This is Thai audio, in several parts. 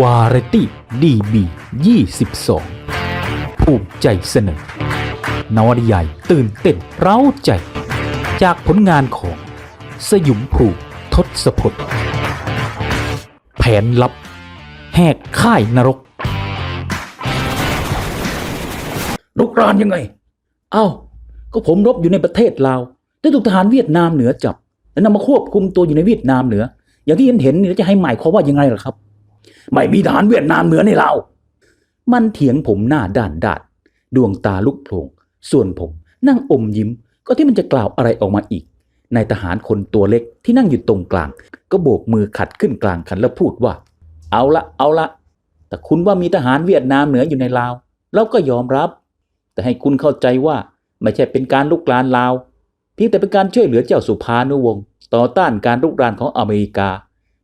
วาไรตี้ดีบี22 ภูมิใจเสนอนวนิยายตื่นเต้นเร้าใจ จากผลงานของสยุมภูทศพลแผนลับ แหกค่ายนรก ลุกรานยังไง เอ้า ก็ผมรบอยู่ในประเทศลาวได้ถูกทหารเวียดนามเหนือจับ แล้วนำมาควบคุมตัวอยู่ในเวียดนามเหนือ อย่างที่เห็นเห็นนี่แล้วจะให้หมายความว่ายังไงล่ะครับ ไม่มีทหารเวียดนามเหนือในลามันเถียงผมหน้าด้านดานดวงตาลุกโพลงส่วนผมนั่งอมยิ้ม ก็ที่มันจะกล่าวอะไรออกมาอีกนายทหารคนตัวเล็กที่นั่งอยู่ตรงกลาง ก็โบกมือขัดขึ้นกลางคันแล้วพูดว่า เอาละเอาละแต่คุณว่ามีทหารเวียดนามเหนืออยู่ในลาวเราก็ยอมรับ แต่ให้คุณเข้าใจว่าไม่ใช่เป็นการลุกรานลาวเพียงแต่เป็นการช่วยเหลือเจ้าสุภานุวงศ์ต่อต้านการลุกรานของอเมริกา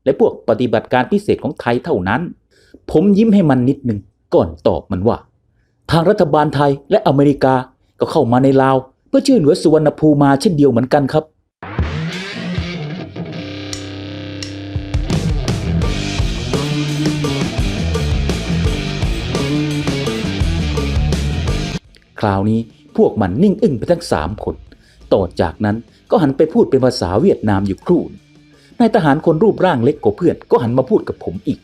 และพวกปฏิบัติการพิเศษของไทยเท่านั้น ผมยิ้มให้มันนิดหนึ่งก่อนตอบมันว่า ทางรัฐบาลไทยและอเมริกาก็เข้ามาในลาว เพื่อช่วยเหลือสุวรรณภูมาเช่นเดียวเหมือนกันครับคราวนี้พวกมันนิ่งอึ้งไปทั้งสามคน ต่อจากนั้นก็หันไปพูดเป็นภาษาเวียดนามอยู่ครู่ห นายทหารคนรูปร่างเล็กกว่าเพื่อนก็หันมาพูดกับผมอีก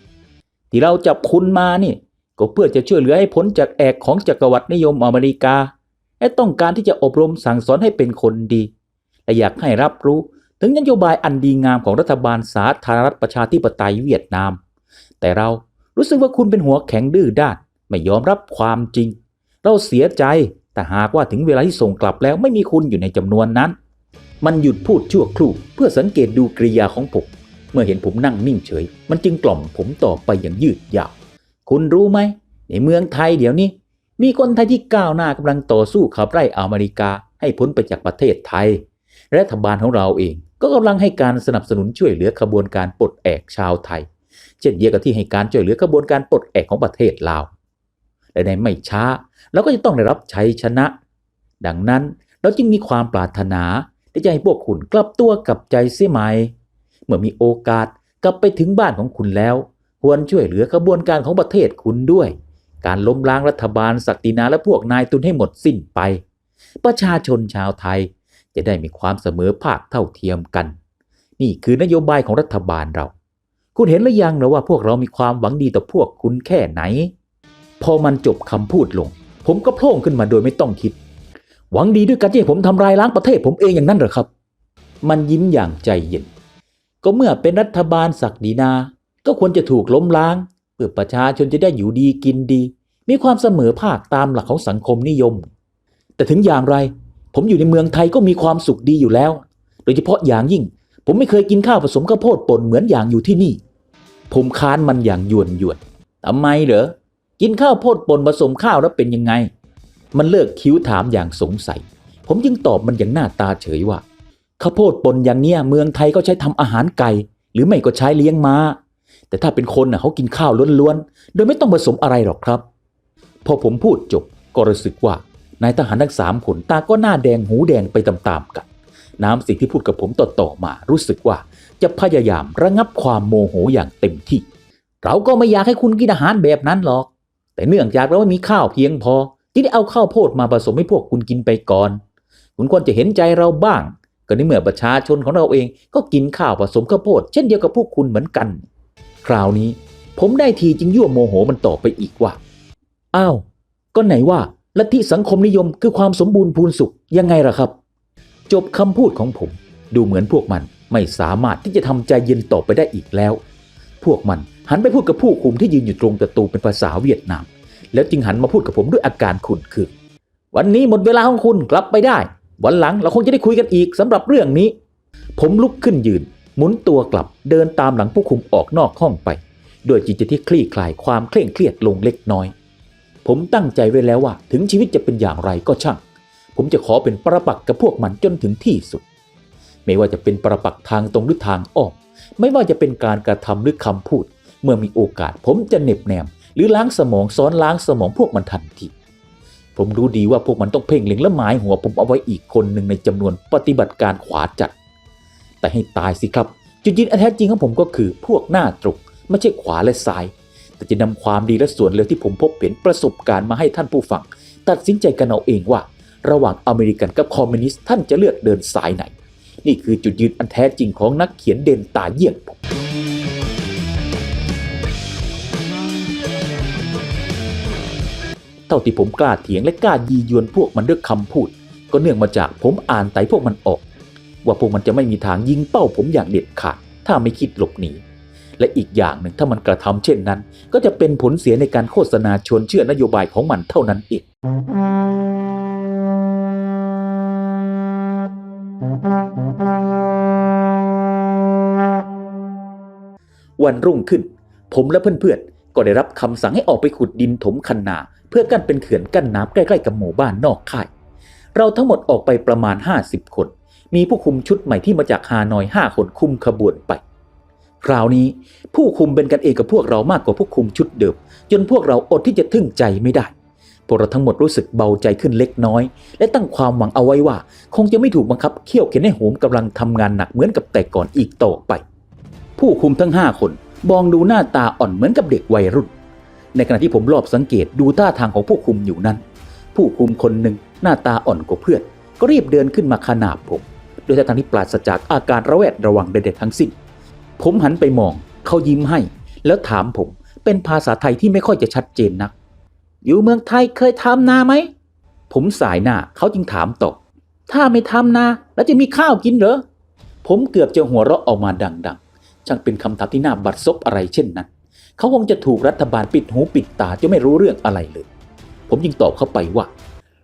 ที่เราจับคุณมานี่ ก็เพื่อจะช่วยเหลือให้พ้นจากแอกของจักรวรรดินิยมอเมริกา และต้องการที่จะอบรมสั่งสอนให้เป็นคนดี และอยากให้รับรู้ถึงนโยบายอันดีงามของรัฐบาลสาธารณรัฐประชาธิปไตยเวียดนาม แต่เรารู้สึกว่าคุณเป็นหัวแข็งดื้อด้าน ไม่ยอมรับความจริง เราเสียใจแต่หากว่าถึงเวลาที่ส่งกลับแล้วไม่มีคุณอยู่ในจำนวนนั้น มันหยุดพูดชั่วครู่เพื่อสังเกตดูกริยาของผม เมื่อเห็นผมนั่งนิ่งเฉย มันจึงกล่อมผมต่อไปอย่างยืดยาว คุณรู้ไหม ในเมืองไทยเดี๋ยวนี้ มีคนไทยที่ก้าวหน้ากำลังต่อสู้ขับไล่อเมริกาให้พ้นไปจากประเทศไทย รัฐบาลของเราเองก็กำลังให้การสนับสนุนช่วยเหลือขบวนการปลดแอกชาวไทย เช่นเดียวกับที่ให้การช่วยเหลือขบวนการปลดแอกของประเทศลาวและในไม่ช้าเราก็จะต้องได้รับชัยชนะ ดังนั้นเราจึงมีความปรารถนา ที่จะให้พวกคุณกลับตัวกลับใจเสียไหม เมื่อมีโอกาสกลับไปถึงบ้านของคุณแล้ว ควรช่วยเหลือขบวนการของประเทศคุณด้วย การล้มล้างรัฐบาลศักดินาและพวกนายตุนให้หมดสิ้นไป ประชาชนชาวไทยจะได้มีความเสมอภาคเท่าเทียมกัน นี่คือนโยบายของรัฐบาลเรา คุณเห็นหรือยังนะว่าพวกเรามีความหวังดีต่อพวกคุณแค่ไหน พอมันจบคำพูดลง ผมก็โผล่ขึ้นมาโดยไม่ต้องคิด หวังดีด้วยการที่ผมทำลายล้างประเทศผมเองอย่างนั้นเหรอครับ มันยิ้มอย่างใจเย็น ก็เมื่อเป็นรัฐบาลศักดินา ก็ควรจะถูกล้มล้างเพื่อประชาชนจะได้อยู่ดีกินดี มีความเสมอภาคตามหลักของสังคมนิยม แต่ถึงอย่างไร ผมอยู่ในเมืองไทยก็มีความสุขดีอยู่แล้ว โดยเฉพาะอย่างยิ่ง ผมไม่เคยกินข้าวผสมข้าวโพดป่นเหมือนอย่างอยู่ที่นี่ ผมค้านมันอย่างยวนยวนทำไมเหรอกินข้าวโพดป่นผสมข้าวแล้วเป็นยังไง มันเลิกคิ้วถามอย่างสงสัย ผมจึงตอบมันอย่างหน้าตาเฉยว่าข้าวโพดปนอย่างเนี้ยเมืองไทยก็ใช้ทำอาหารไก่ หรือไม่ก็ใช้เลี้ยงม้า แต่ถ้าเป็นคนน่ะเขากินข้าวล้วนๆ โดยไม่ต้องผสมอะไรหรอกครับ พอผมพูดจบก็รู้สึกว่านายทหารทั้งสามคนตาก็หน้าแดงหูแดงไปตามๆกัน น้ำสิ่งที่พูดกับผมต่อๆมา รู้สึกว่าจะพยายามระงับความโมโหอย่างเต็มที่ เราก็ไม่อยากให้คุณกินอาหารแบบนั้นหรอก แต่เนื่องจากเราไม่มีข้าวเพียงพอ จึงได้เอาข้าวโพดมาผสมให้พวกคุณกินไปก่อน คุณควรจะเห็นใจเราบ้าง ก็ในเมื่อประชาชนของเราเองก็กินข้าวผสมข้าวโพด เช่นเดียวกับพวกคุณเหมือนกัน คราวนี้ผมได้ทีจึงยั่วโมโหมันต่อไปอีกว่า อ้าว ก็ไหนว่าลัทธิสังคมนิยมคือความสมบูรณ์พูนสุขยังไงล่ะครับ จบคำพูดของผม ดูเหมือนพวกมันไม่สามารถที่จะทำใจเย็นต่อไปได้อีกแล้ว พวกมันหันไปพูดกับผู้คุมที่ยืนอยู่ตรงประตูเป็นภาษาเวียดนาม แล้วจึงหันมาพูดกับผมด้วยอาการขุ่นคือวันนี้หมดเวลาของคุณกลับไปได้ วันหลังเราคงจะได้คุยกันอีกสำหรับเรื่องนี้ ผมลุกขึ้นยืน หมุนตัวกลับเดินตามหลังผู้คุมออกนอกห้องไปโดยจิตใจที่คลี่คลายความเคร่งเครียดลงเล็กน้อย ผมตั้งใจไว้แล้วว่า ถึงชีวิตจะเป็นอย่างไรก็ช่าง ผมจะขอเป็นประปักกับพวกมันจนถึงที่สุด ไม่ว่าจะเป็นประปักทางตรงหรือทางอ้อมไม่ว่าจะเป็นการกระทำหรือคำพูด เมื่อมีโอกาสผมจะเหน็บแนม หรือล้างสมองซ้อนล้างสมองพวกมันทันทีผมรู้ดีว่าพวกมันต้องเพ่งเล็งและหมายหัวผมเอาไว้อีกคนหนึ่งในจำนวนปฏิบัติการขวาจัด แต่ให้ตายสิครับ จุดยืนอันแท้จริงของผมก็คือพวกหน้าตรงไม่ใช่ขวาและซ้าย แต่จะนำความดีและส่วนเลวที่ผมพบเห็นประสบการณ์มาให้ท่านผู้ฟัง ตัดสินใจกันเอาเองว่า ระหว่างอเมริกันกับคอมมิวนิสต์ท่านจะเลือกเดินสายไหน นี่คือจุดยืนอันแท้จริงของนักเขียนเด่นตาเยี่ยงผม เท่าที่ผมกล้าเถียงและกล้ายียวนพวกมันด้วยคำพูด ก็เนื่องมาจากผมอ่านไต่พวกมันออก ว่าพวกมันจะไม่มีทางยิงเป้าผมอย่างเด็ดขาด ถ้าไม่คิดหลบหนีและอีกอย่างหนึ่งถ้ามันกระทำเช่นนั้น ก็จะเป็นผลเสียในการโฆษณาชวนเชื่อนโยบายของมันเท่านั้นเองวันรุ่งขึ้น ผมและเพื่อนๆ ก็ได้รับคำสั่งให้ออกไปขุดดินถมคันนา เพื่อกั้นเป็นเขื่อนกั้นน้ำใกล้ๆกับหมู่บ้านนอกค่าย เราทั้งหมดออกไปประมาณ 50 คน มีผู้คุมชุดใหม่ที่มาจากฮานอย5คนคุมขบวนไป คราวนี้ผู้คุมเป็นกันเองกับพวกเรามากกว่าผู้คุมชุดเดิม จนพวกเราอดที่จะทึ่งใจไม่ได้พวกเราทั้งหมดรู้สึกเบาใจขึ้นเล็กน้อย และตั้งความหวังเอาไว้ว่า คงจะไม่ถูกบังคับเคี่ยวเข็นให้โหมกำลังทำงานหนักเหมือนกับแต่ก่อนอีกต่อไป ผู้คุมทั้ง 5 คน มองดูหน้าตาอ่อนเหมือนกับเด็กวัยรุ่น ในขณะที่ผมรอบสังเกตดูท่าทางของผู้คุมอยู่นั้น ผู้คุมคนหนึ่งหน้าตาอ่อนกว่าเพื่อน ก็รีบเดินขึ้นมาขนาบผม โดยท่าทางที่ปราศจากอาการระแวดระวังใดๆทั้งสิ้น ผมหันไปมอง เขายิ้มให้ แล้วถามผมเป็นภาษาไทยที่ไม่ค่อยจะชัดเจนนัก อยู่เมืองไทยเคยทำนาไหม ผมสายหน้าเขาจึงถามต่อ ถ้าไม่ทำนาแล้วจะมีข้าวกินเหรอ ผมเกือบจะหัวเราะออกมาดังๆ ช่างเป็นคำถามที่น่าบัดซบอะไรเช่นนั้น เขาคงจะถูกรัฐบาลปิดหูปิดตาจนไม่รู้เรื่องอะไรเลย ผมจึงตอบเข้าไปว่า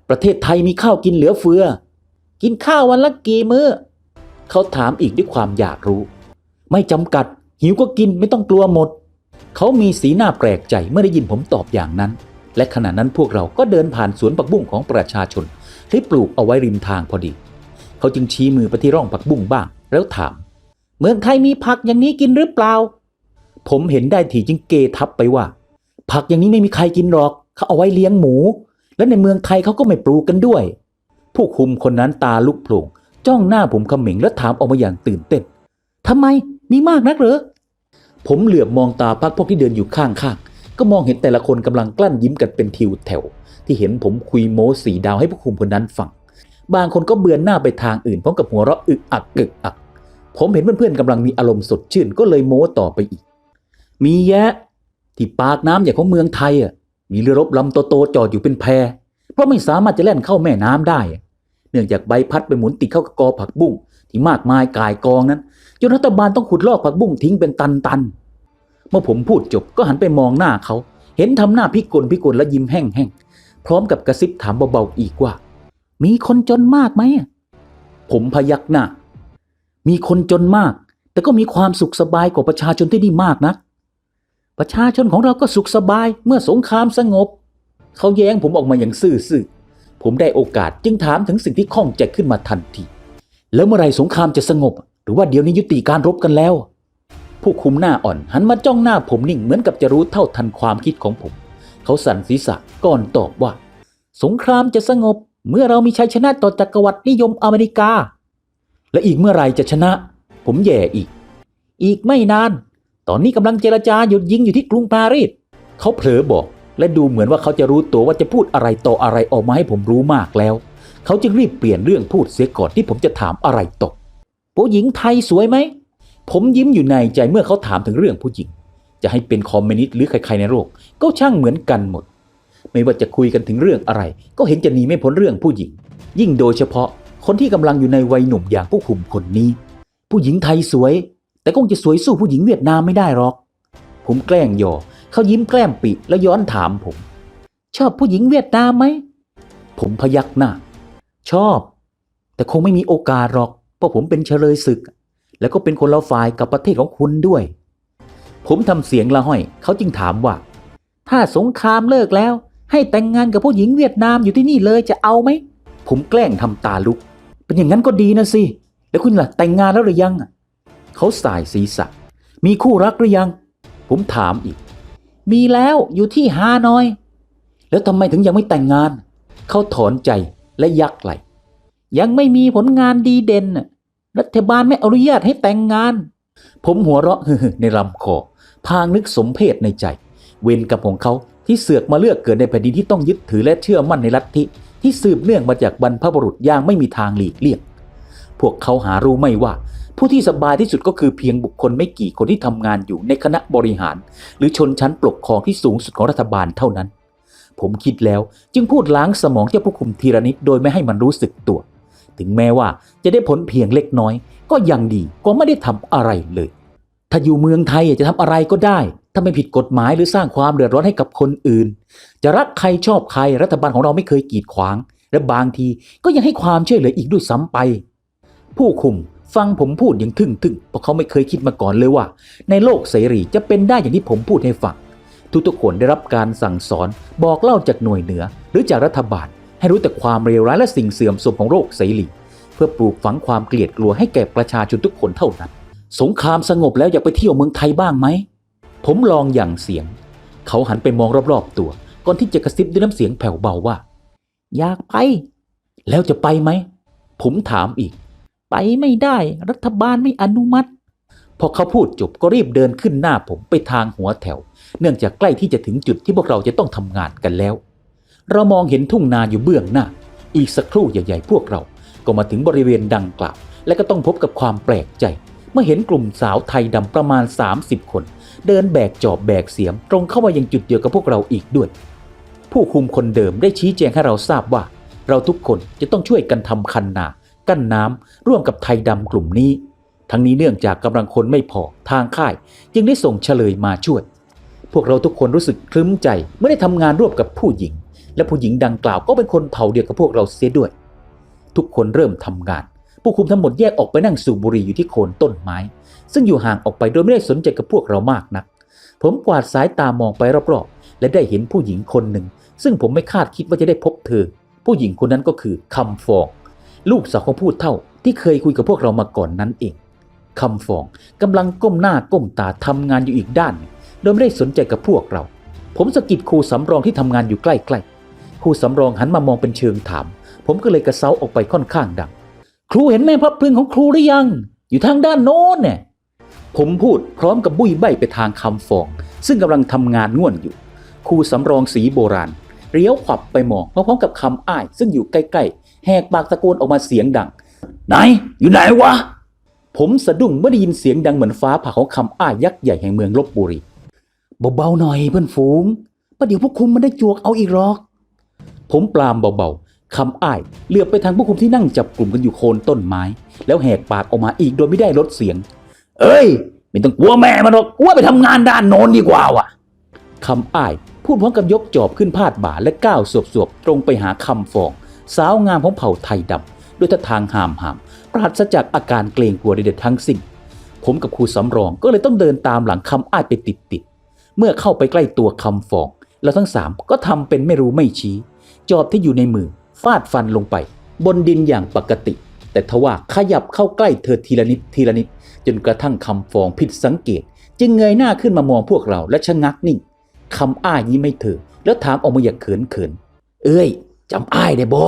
ประเทศไทยมีข้าวกินเหลือเฟือ กินข้าววันละกี่มื้อ เขาถามอีกด้วยความอยากรู้ ไม่จำกัด หิวก็กินไม่ต้องกลัวหมด เขามีสีหน้าแปลกใจเมื่อได้ยินผมตอบอย่างนั้น และขณะนั้นพวกเราก็เดินผ่านสวนผักบุ้งของประชาชนที่ปลูกเอาไว้ริมทางพอดี เขาจึงชี้มือไปที่ร่องผักบุ้งบ้าง แล้วถาม เมืองไทยมีผักอย่างนี้กินหรือเปล่า ผมเห็นได้ทีจึงเกทับไปว่า ผักอย่างนี้ไม่มีใครกินหรอก เขาเอาไว้เลี้ยงหมู และในเมืองไทยเขาก็ไม่ปลูกกันด้วย ผู้คุมคนนั้นตาลุกโผล่งจ้องหน้าผมเขม็งและถามออกมาอย่างตื่นเต้นทำไมมีมากนักเหรอผมเหลือบมองตาพักพวกที่เดินอยู่ข้างๆก็มองเห็นแต่ละคนกำลังกลั้นยิ้มกันเป็นทิวแถว ที่เห็นผมคุยโม้สีดาวให้ผู้คุมคนนั้นฟังบางคนก็เบือนหน้าไปทางอื่นพร้อมกับหัวเราะอึกอักอึกอัก ผมเห็นเพื่อนๆกำลังมีอารมณ์สดชื่นก็เลยโม้ต่อไปอีก มีแยะ ที่ปากน้ำอย่างของเมืองไทยอะมีเรือรบลำโตๆจอดอยู่เป็นแพเพราะไม่สามารถจะแล่นเข้าแม่น้ำได้ เนื่องจากใบพัดไปหมุนติดเข้ากับกอผักบุ้งที่มากมายกายกองนั้นจนรัฐบาลต้องขุดลอกผักบุ้งทิ้งเป็นตันๆเมื่อผมพูดจบก็หันไปมองหน้าเขา เห็นทำหน้าพิกลพิกลและยิ้มแห้งๆพร้อมกับกระซิบถามเบาๆอีกว่า มีคนจนมากไหมผมพยักหน้า มีคนจนมาก แต่ก็มีความสุขสบายกว่าประชาชนที่นี่มากนะประชาชนของเราก็สุขสบายเมื่อสงครามสงบ เขาแย้งผมออกมาอย่างซื่อๆผมได้โอกาสจึงถามถึงสิ่งที่ข้องใจขึ้นมาทันที แล้วเมื่อไรสงครามจะสงบ หรือว่าเดี๋ยวนี้ยุติการรบกันแล้ว ผู้คุมหน้าอ่อนหันมาจ้องหน้าผมนิ่งเหมือนกับจะรู้เท่าทันความคิดของผม เขาสั่นศีรษะก่อนตอบว่า สงครามจะสงบ เมื่อเรามีชัยชนะต่อจักรวรรดินิยมอเมริกา และอีกเมื่อไรจะชนะ ผมแย่อีก อีกไม่นาน ตอนนี้กำลังเจรจาหยุดยิงอยู่ที่กรุงปารีสเขาเผลอบอก และดูเหมือนว่าเขาจะรู้ตัวว่าจะพูดอะไรต่ออะไรออกมาให้ผมรู้มากแล้ว เขาจึงรีบเปลี่ยนเรื่องพูดเสียก่อนที่ผมจะถามอะไรตกผู้หญิงไทยสวยไหม ผมยิ้มอยู่ในใจเมื่อเขาถามถึงเรื่องผู้หญิง จะให้เป็นคอมมิวนิสต์หรือใครๆในโลกก็ช่างเหมือนกันหมด ไม่ว่าจะคุยกันถึงเรื่องอะไร ก็เห็นจะหนีไม่พ้นเรื่องผู้หญิง ยิ่งโดยเฉพาะ คนที่กำลังอยู่ในวัยหนุ่มอย่างผู้คุมคนนี้ ผู้หญิงไทยสวย แต่คงจะสวยสู้ผู้หญิงเวียดนามไม่ได้หรอก ผมแกล้งหยอเขายิ้มแกล้มปิแล้วย้อนถามผม ชอบผู้หญิงเวียดนามไหมผมพยักหน้า ชอบ แต่คงไม่มีโอกาสหรอก เพราะผมเป็นเฉลยศึก แล้วก็เป็นคนละฝ่ายกับประเทศของคุณด้วย ผมทำเสียงละห้อย เขาจึงถามว่า ถ้าสงครามเลิกแล้ว ให้แต่งงานกับผู้หญิงเวียดนามอยู่ที่นี่เลยจะเอาไหม ผมแกล้งทำตาลุก เป็นอย่างนั้นก็ดีนะสิ แล้วคุณล่ะ แต่งงานแล้วหรือยังเขาสายศีรษะ มีคู่รักหรือยัง ผมถามอีก มีแล้วอยู่ที่ฮานอย แล้วทำไมถึงยังไม่แต่งงาน เขาถอนใจและยักไหลยังไม่มีผลงานดีเด่นนะรัฐบาลไม่อนุญาตให้แต่งงาน ผมหัวเราะในลำคอ พางนึกสมเพศในใจ เวรกับของเขาที่เสือกมาเลือกเกิดในแผ่นดินที่ต้องยึดถือและเชื่อมั่นในลัทธิ ที่สืบเนื่องมาจากบรรพบุรุษอย่างไม่มีทางหลีกเลี่ยง พวกเขาหารู้ไม่ว่า ผู้ที่สบายที่สุดก็คือเพียงบุคคลไม่กี่คนที่ทำงานอยู่ในคณะบริหาร หรือชนชั้นปกครองที่สูงสุดของรัฐบาลเท่านั้น ผมคิดแล้วจึงพูดล้างสมองเจ้าผู้คุมทีละนิดโดยไม่ให้มันรู้สึกตัว ถึงแม้ว่าจะได้ผลเพียงเล็กน้อย ก็ยังดีกว่าไม่ได้ทำอะไรเลย ถ้าอยู่เมืองไทยจะทำอะไรก็ได้ ถ้าไม่ผิดกฎหมายหรือสร้างความเดือดร้อนให้กับคนอื่น จะรักใครชอบใครรัฐบาลของเราไม่เคยกีดขวาง และบางทีก็ยังให้ความช่วยเหลืออีกด้วยซ้ำไป ผู้คุมฟังผมพูดอย่างทึ่งๆเพราะเขาไม่เคยคิดมาก่อนเลยว่า ในโลกเสรีจะเป็นได้อย่างที่ผมพูดให้ฟังทุกๆคนได้รับการสั่งสอนบอกเล่าจากหน่วยเหนือ หรือจากรัฐบาล ให้รู้แต่ความเลวร้ายและสิ่งเสื่อมโทรมของโลกเสรีเพื่อปลูกฝังความเกลียดกลัวให้แก่ประชาชนทุกคนเท่านั้น สงครามสงบแล้วอยากไปเที่ยวเมืองไทยบ้างไหม ผมลองอย่างเสียง เขาหันไปมองรอบๆตัว ก่อนที่จะกระซิบด้วยน้ำเสียงแผ่วเบาว่า อยากไป แล้วจะไปไหม ผมถามอีก ไปไม่ได้รัฐบาลไม่อนุมัติ พอเขาพูดจบก็รีบเดินขึ้นหน้าผมไปทางหัวแถว เนื่องจากใกล้ที่จะถึงจุดที่พวกเราจะต้องทำงานกันแล้ว เรามองเห็นทุ่งนาอยู่เบื้องหน้า อีกสักครู่ใหญ่ๆพวกเรา ก็มาถึงบริเวณดังกล่าว และก็ต้องพบกับความแปลกใจ มื่อเห็นกลุ่มสาวไทยดำประมาณ 30 คน เดินแบกจอบแบกเสียม ตรงเข้ามายังจุดเดียวกับพวกเราอีกด้วย ผู้คุมคนเดิมได้ชี้แจงให้เราทราบว่า เราทุกคนจะต้องช่วยกันทำคันนา กั้นน้ำร่วมกับไทยดำกลุ่มนี้ ทั้งนี้เนื่องจากกำลังคนไม่พอทางค่าย จึงได้ส่งเฉลยมาช่วย พวกเราทุกคนรู้สึกคลึ้มใจเมื่อได้ทำงานร่วมกับผู้หญิง และผู้หญิงดังกล่าวก็เป็นคนเผ่าเดียวกับพวกเราเสียด้วย ทุกคนเริ่มทำงาน ผู้คุมทั้งหมดแยกออกไปนั่งสูบบุหรี่อยู่ที่โคนต้นไม้ ซึ่งอยู่ห่างออกไปโดยไม่ได้สนใจกับพวกเรามากนัก ผมกวาดสายตามองไปรอบๆ และได้เห็นผู้หญิงคนหนึ่ง ซึ่งผมไม่คาดคิดว่าจะได้พบเธอ ผู้หญิงคนนั้นก็คือคำฟอง ลูกสาวของผู้เฒ่าที่เคยคุยกับพวกเรามาก่อนนั้นเองคำฟองกำลังก้มหน้าก้มตาทำงานอยู่อีกด้านโดยไม่ได้สนใจกับพวกเรา ผมสะกิดครูสำรองที่ทำงานอยู่ใกล้ๆครูสำรองหันมามองเป็นเชิงถาม ผมก็เลยกระเซาออกไปค่อนข้างดัง รูเห็นแม่พับพึงของครูหรือยัง อยู่ทางด้านโน้นเนี่ยผมพูดพร้อมกับบุยใบไปทางคำฟอง ซึ่งกำลังทำงานง่วนอยู่ ครูสำรองสีโบราณเลี้ยวขวับไปมองพร้อมกับคำอ้าย ซึ่งอยู่ใกล้ๆ แหกปากตะโกนออกมาเสียงดัง ไหน อยู่ไหนวะ ผมสะดุ้งเมื่อได้ยินเสียงดังเหมือนฟ้าผ่าของคำอ้ายยักษ์ใหญ่แห่งเมืองลบบุรีเบาๆหน่อยเพื่อนฝูงประเดี๋ยวพวกคุมมันได้จวกเอาอีกหรอก ผมปรามเบาๆ คำอ้ายเหลือบไปทางผู้คุมที่นั่งจับกลุ่มกันอยู่โคนต้นไม้ แล้วแหกปากออกมาอีกโดยไม่ได้ลดเสียง เอ้ย ไม่ต้องกลัวแม่มันหรอกกลัวไปทำงานด้านโน้นดีกว่าว่ะคำอ้ายพูดพร้อมกับยกจอบขึ้นพาดบ่าและก้าวสวบๆตรงไปหาคำฟอง สาวงามของเผ่าไทยดำด้วยท่าทางหามหามปราศจากอาการเกรงกลัวใดๆทั้งสิ้นผมกับครูสำรองก็เลยต้องเดินตามหลังคำอ้ายไปติดๆเมื่อเข้าไปใกล้ตัวคำฟองเราทั้งสามก็ทำเป็นไม่รู้ไม่ชี้ จอบที่อยู่ในมือาดฟันลงไป บนดินอย่างปกติ แต่ทว่าขยับเข้าใกล้เธอทีละนิดทีละนิด จนกระทั่งคำฟองผิดสังเกต จึงเงยหน้าขึ้นมามองพวกเราและชะงักนิ่งคำอ้ายยิ้มให้เธอ แล้วถามออกมาอย่างเขินเขินเอ้ยจำอ้ายได้บ่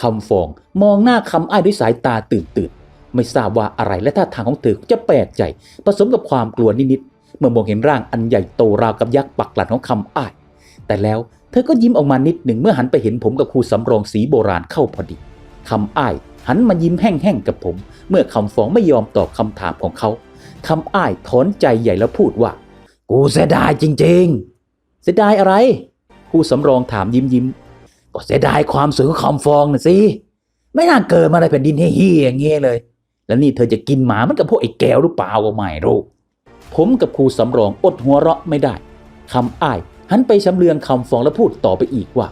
คำฟองมองหน้าคำอ้ายด้วยสายตาตื่นตื่นไม่ทราบว่าอะไรและท่าทางของเธอจะแปลกใจ ผสมกับความกลัวนิดๆเมื่อมองเห็นร่างอันใหญ่โตราวกับยักษ์ปักหลังของคำอ้าย แต่แล้วเธอก็ยิ้มออกมานิดหนึ่งเมื่อหันไปเห็นผมกับครูสำรองสีโบราณเข้าพอดีคำอ้ายหันมายิ้มแห้งๆกับผม เมื่อคำฟองไม่ยอมตอบคำถามของเขาคำอ้ายถอนใจใหญ่แล้วพูดว่า กูเสียดายจริงๆ เสียดายอะไรครูสำรองถามยิ้มยิ้มๆก็เสียดายความสวยของคำฟองน่ะสิไม่น่าเกิดมาในแผ่นดินเฮี้ยอย่างเงี้ยเลย แล้วนี่เธอจะกินหมามันกับพวกไอ้แก้วหรือเปล่าก็ไม่รู้ผมกับครูสำรองอดหัวเราะไม่ได้คำอ้าย หันไปชำเลืองคำฟองแล้วพูดต่อไปอีกว่า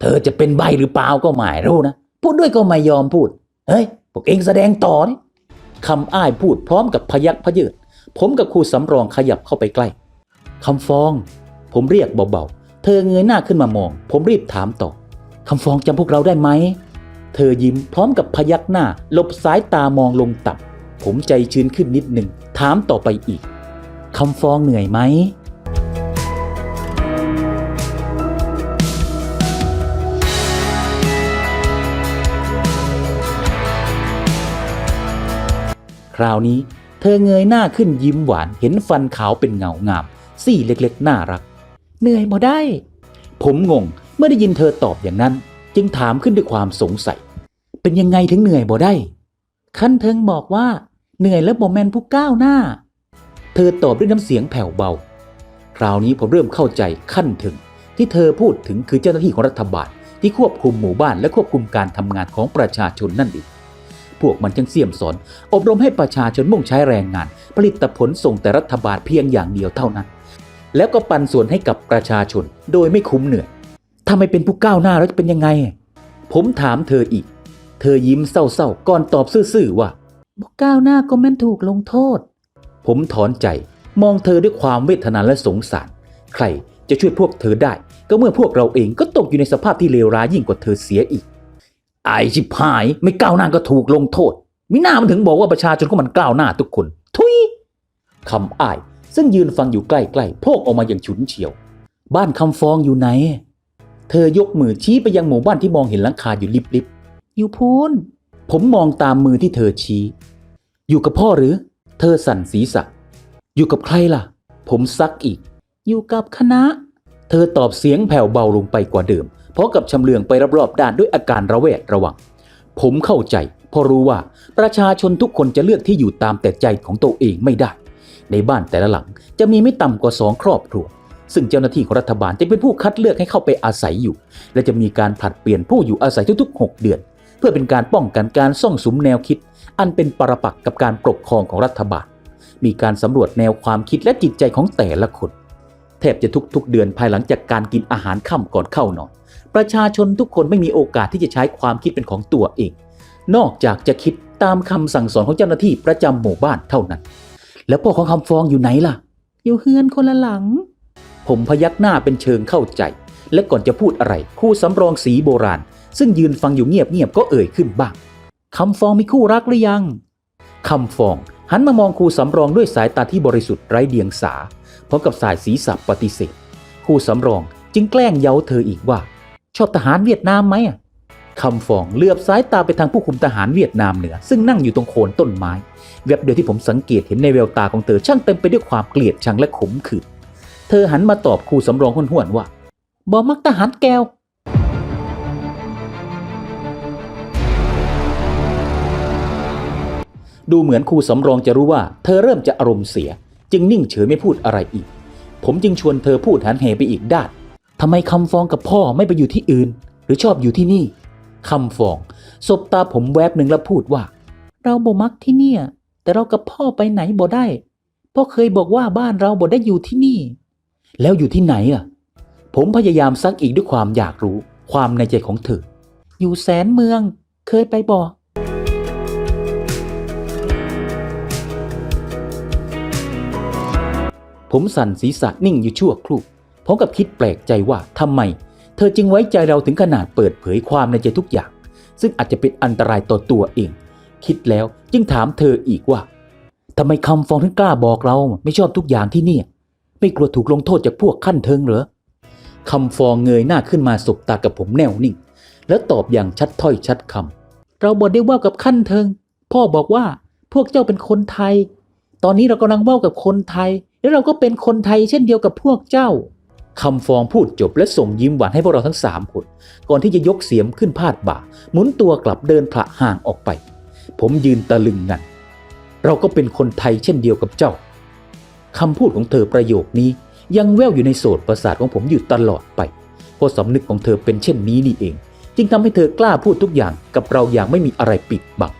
เธอจะเป็นใบหรือเปล่าก็ไม่รู้นะ พูดด้วยก็ไม่ยอมพูด เฮ้ยพวกเองแสดงต่อนี่คำอ้ายพูดพร้อมกับพยักพยิดผมกับครูสำรองขยับเข้าไปใกล้คำฟอง ผมเรียกเบาๆ เธอเงยหน้าขึ้นมามอง ผมรีบถามต่อคำฟองจำพวกเราได้ไหม เธอยิ้มพร้อมกับพยักหน้าหลบสายตามองลงต่ำผมใจชื้นขึ้นนิดหนึ่งถามต่อไปอีกคำฟองเหนื่อยไหม คราวนี้เธอเงยหน้าขึ้นยิ้มหวานเห็นฟันขาวเป็นเงางาม ซี่เล็กๆ น่ารัก เหนื่อยบ่ได้ ผมงงเมื่อได้ยินเธอตอบอย่างนั้น จึงถามขึ้นด้วยความสงสัย เป็นยังไงถึงเหนื่อยบ่ได้ขั้นเทิงบอกว่า เหนื่อยแล้วบ่แมนผู้ก้าวหน้า เธอตอบด้วยน้ำเสียงแผ่วเบา คราวนี้ผมเริ่มเข้าใจขั้นถึง ที่เธอพูดถึงคือเจ้าหน้าที่ของรัฐบาลที่ควบคุมหมู่บ้านและควบคุมการทำงานของประชาชนนั่นเอง พวกมันจึงเสี่ยมสอน อบรมให้ประชาชนมุ่งใช้แรงงาน ผลิตผลส่งแต่รัฐบาลเพียงอย่างเดียวเท่านั้น แล้วก็ปันส่วนให้กับประชาชนโดยไม่คุ้มเหนื่อยถ้าไม่เป็นผู้ก้าวหน้าแล้วจะเป็นยังไง ผมถามเธออีก เธอยิ้มเศร้าๆก่อนตอบซื่อๆว่าบ่ก้าวหน้าก็แม่นถูกลงโทษ ผมถอนใจมองเธอด้วยความเวทนาและสงสาร ใครจะช่วยพวกเธอได้ ก็เมื่อพวกเราเองก็ตกอยู่ในสภาพที่เลวร้ายยิ่งกว่าเธอเสียอีก ไอชิบหาย ไม่ก้าวหน้าก็ถูกลงโทษมิหน่ามันถึงบอกว่าประชาชนก็มันก้าวหน้าทุกคน ทุยคำอ้าย ซึ่งยืนฟังอยู่ใกล้ๆโพกออกมาอย่างฉุนเฉียว บ้านคำฟองอยู่ไหน เธอยกมือชี้ไปยังหมู่บ้านที่มองเห็นหลังคาอยู่ลิบๆอยู่พูนผมมองตามมือที่เธอชี้ อยู่กับพ่อหรือ เธอสั่นศีรษะ อยู่กับใครล่ะ ผมซักอีก อยู่กับคณะ เธอตอบเสียงแผ่วเบาลงไปกว่าเดิม พราะกับชำเลืองไปรอบๆด้านด้วยอาการระแวดระวัง ผมเข้าใจเพราะรู้ว่าประชาชนทุกคนจะเลือกที่อยู่ตามแต่ใจของตัวเองไม่ได้ ในบ้านแต่ละหลังจะมีไม่ต่ำกว่าสองครอบครัว ซึ่งเจ้าหน้าที่ของรัฐบาลจะเป็นผู้คัดเลือกให้เข้าไปอาศัยอยู่ และจะมีการผลัดเปลี่ยนผู้อยู่อาศัยทุกๆ 6 เดือน เพื่อเป็นการป้องกันการซ่องสุมแนวคิด อันเป็นปรปักษ์กับการปกครองของรัฐบาล มีการสำรวจแนวความคิดและจิตใจของแต่ละคนแทบจะทุกๆ เดือนภายหลังจากการกินอาหารค่ำก่อนเข้านอน ประชาชนทุกคนไม่มีโอกาสที่จะใช้ความคิดเป็นของตัวเอง นอกจากจะคิดตามคำสั่งสอนของเจ้าหน้าที่ประจำหมู่บ้านเท่านั้น แล้วพ่อของคำฟองอยู่ไหนล่ะ อยู่เฮือนคนละหลัง ผมพยักหน้าเป็นเชิงเข้าใจ และก่อนจะพูดอะไรครู่สำรองสีโบราณ ซึ่งยืนฟังอยู่เงียบๆก็เอ่ยขึ้นบ้างคำฟองมีคู่รักหรือยังคำฟองหันมามองครูสำรองด้วยสายตาที่บริสุทธิ์ไร้เดียงสาพร้อมกับสายศีรษะปฏิเสธครูสำรองจึงแกล้งเย้าเธออีกว่า ชอบทหารเวียดนามไหมอะคำฟองเลือบสายตาไปทางผู้คุมทหารเวียดนามเหนือ ซึ่งนั่งอยู่ตรงโคนต้นไม้แวบเดียวที่ผมสังเกตเห็นในแววตาของเธอช่างเต็มไปด้วยความเกลียดชังและขมขื่นเธอหันมาตอบครูสำรองห้วนๆว่าบ่มักทหารแก้วดูเหมือนครูสำรองจะรู้ว่า เธอเริ่มจะอารมณ์เสีย จึงนิ่งเฉยไม่พูดอะไรอีก ผมจึงชวนเธอพูดหันเหไปอีกด้าน ทำไมคำฟองกับพ่อไม่ไปอยู่ที่อื่น หรือชอบอยู่ที่นี่คำฟองสบตาผมแวบหนึ่งแล้วพูดว่า เราบ่มักที่เนี่ย แต่เรากับพ่อไปไหนบ่ได้พ่อเคยบอกว่าบ้านเราบ่ได้อยู่ที่นี่ แล้วอยู่ที่ไหนอะ ผมพยายามซักอีกด้วยความอยากรู้ ความในใจของเธอ อยู่แสนเมือง เคยไปบ่ผมสั่นศีรษะนิ่งอยู่ชั่วครู่ พร้อมกับคิดแปลกใจว่าทำไม เธอจึงไว้ใจเราถึงขนาดเปิดเผยความในใจทุกอย่าง ซึ่งอาจจะเป็นอันตรายต่อตัวเอง คิดแล้วจึงถามเธออีกว่าทำไมคำฟองถึงกล้าบอกเราไม่ชอบทุกอย่างที่นี่ ไม่กลัวถูกลงโทษจากพวกขั้นเทิงเหรอคำฟองเงยหน้าขึ้นมาสบตากับผมแน่วนิ่ง แล้วตอบอย่างชัดถ้อยชัดคำเราบ่ได้ว่ากับขั้นเทิง พ่อบอกว่าพวกเจ้าเป็นคนไทย ตอนนี้เรากำลังเว่ากับคนไทย แล้วเราก็เป็นคนไทยเช่นเดียวกับพวกเจ้า คำฟองพูดจบและส่งยิ้มหวานให้พวกเราทั้งสามคน ก่อนที่จะยกเสียมขึ้นพาดบ่า หมุนตัวกลับเดินพละห่างออกไป ผมยืนตะลึงงัน เราก็เป็นคนไทยเช่นเดียวกับเจ้าคำพูดของเธอประโยคนี้ ยังแววอยู่ในโสตประสาทของผมอยู่ตลอดไป เพราะสำนึกของเธอเป็นเช่นนี้นี่เอง จึงทำให้เธอกล้าพูดทุกอย่างกับเราอย่างไม่มีอะไรปิดบัง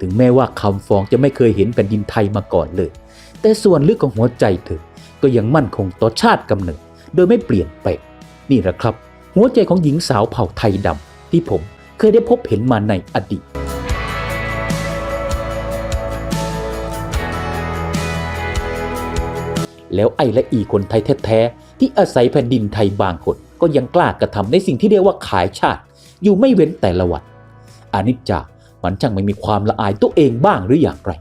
ถึงแม้ว่าคำฟองจะไม่เคยเห็นแผ่นดินไทยมาก่อนเลย แต่ส่วนลึกของหัวใจเธอ ก็ยังมั่นคงต่อชาติกำเนิด โดยไม่เปลี่ยนไปนี่แหละครับ หัวใจของหญิงสาวเผ่าไทยดำที่ผมเคยได้พบเห็นมาในอดีตแล้วไอ้และอีคนไทยแท้ๆที่อาศัยแผ่นดินไทยบางคนก็ยังกล้ากระทำในสิ่งที่เรียกว่าขายชาติ อยู่ไม่เว้นแต่ละวันอานิจจามันช่างไม่มีความละอายตัวเองบ้างหรืออย่างไร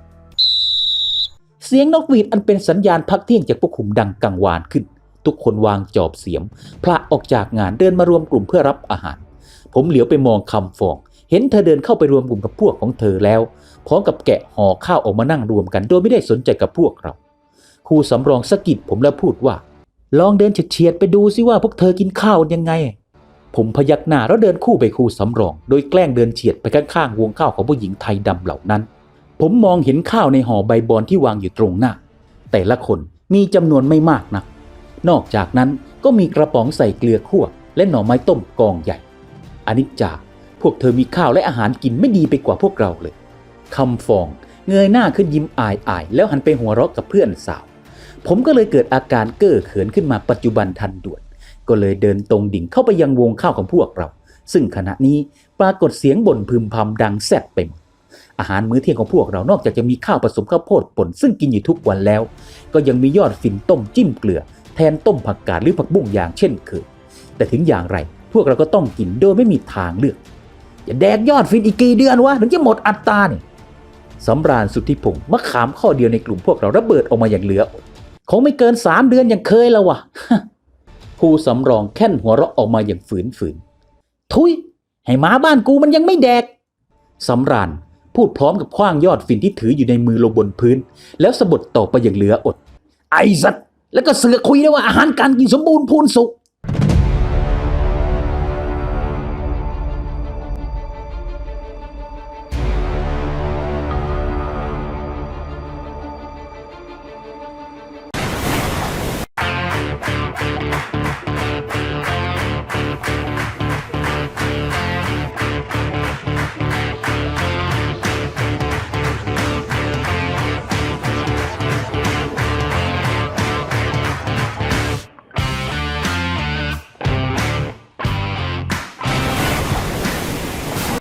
เสียงนกหวีดอันเป็นสัญญาณพักเที่ยงจากพวกขุมดังกังวานขึ้น ทุกคนวางจอบเสียม พระออกจากงานเดินมารวมกลุ่มเพื่อรับอาหาร ผมเหลียวไปมองคำฟอง เห็นเธอเดินเข้าไปรวมกลุ่มกับพวกของเธอแล้ว พร้อมกับแกะห่อข้าวออกมานั่งรวมกัน โดยไม่ได้สนใจกับพวกเรา ครูสำรองสะกิดผมแล้วพูดว่า ลองเดินเฉียดๆไปดูสิว่าพวกเธอกินข้าวยังไง ผมพยักหน้าแล้วเดินคู่ไปครูสำรอง โดยแกล้งเดินเฉียดไปข้างๆวงข้าวของผู้หญิงไทยดำเหล่านั้น ผมมองเห็นข้าวในห่อใบบอนที่วางอยู่ตรงหน้า แต่ละคนมีจำนวนไม่มากนัก นอกจากนั้นก็มีกระป๋องใส่เกลือขั่วและหน่อไม้ต้มกองใหญ่อนิจจาพวกเธอมีข้าวและอาหารกินไม่ดีไปกว่าพวกเราเลยคำฟองเงยหน้าขึ้นยิ้มอายอายๆแล้วหันไปหัวเราะกับเพื่อนสาว ผมก็เลยเกิดอาการเก้อเขินขึ้นมาปัจจุบันทันด่วน ก็เลยเดินตรงดิ่งเข้าไปยังวงข้าวของพวกเรา ซึ่งขณะนี้ปรากฏเสียงบ่นพึมพำดังแซ่บไปหมดอาหารมื้อเที่ยงของพวกเรานอกจากจะมีข้าวผสมข้าวโพดป่นซึ่งกินอยู่ทุกวันแล้ว ก็ยังมียอดฝิ่นต้มจิ้มเกลือ แทนต้มผักกาดหรือผักบุ้งอย่างเช่นเคยแต่ถึงอย่างไรพวกเราก็ต้องกินโดยไม่มีทางเลือกอย่าแดกยอดฟินอีกกี่เดือนวะถึงจะหมดอัตราเนี่ยสำราญสุทธิพงศ์มะขามข้อเดียวในกลุ่มพวกเราระเบิดออกมาอย่างเหลือดคงไม่เกินสามเดือนอย่างเคยแล้ววะครูสำรองแค่นหัวเราะออกมาอย่างฝืนฝืนทุยให้หมาบ้านกูมันยังไม่แดกสำราญพูดพร้อมกับคว้างยอดฝิ่นที่ถืออยู่ในมือลงบนพื้น แล้วสะบัดต่อไปอย่างเหลืออด ไอ้สัตว์ แล้วก็เสือกคุยได้ว่าอาหารการกินสมบูรณ์พูนสุข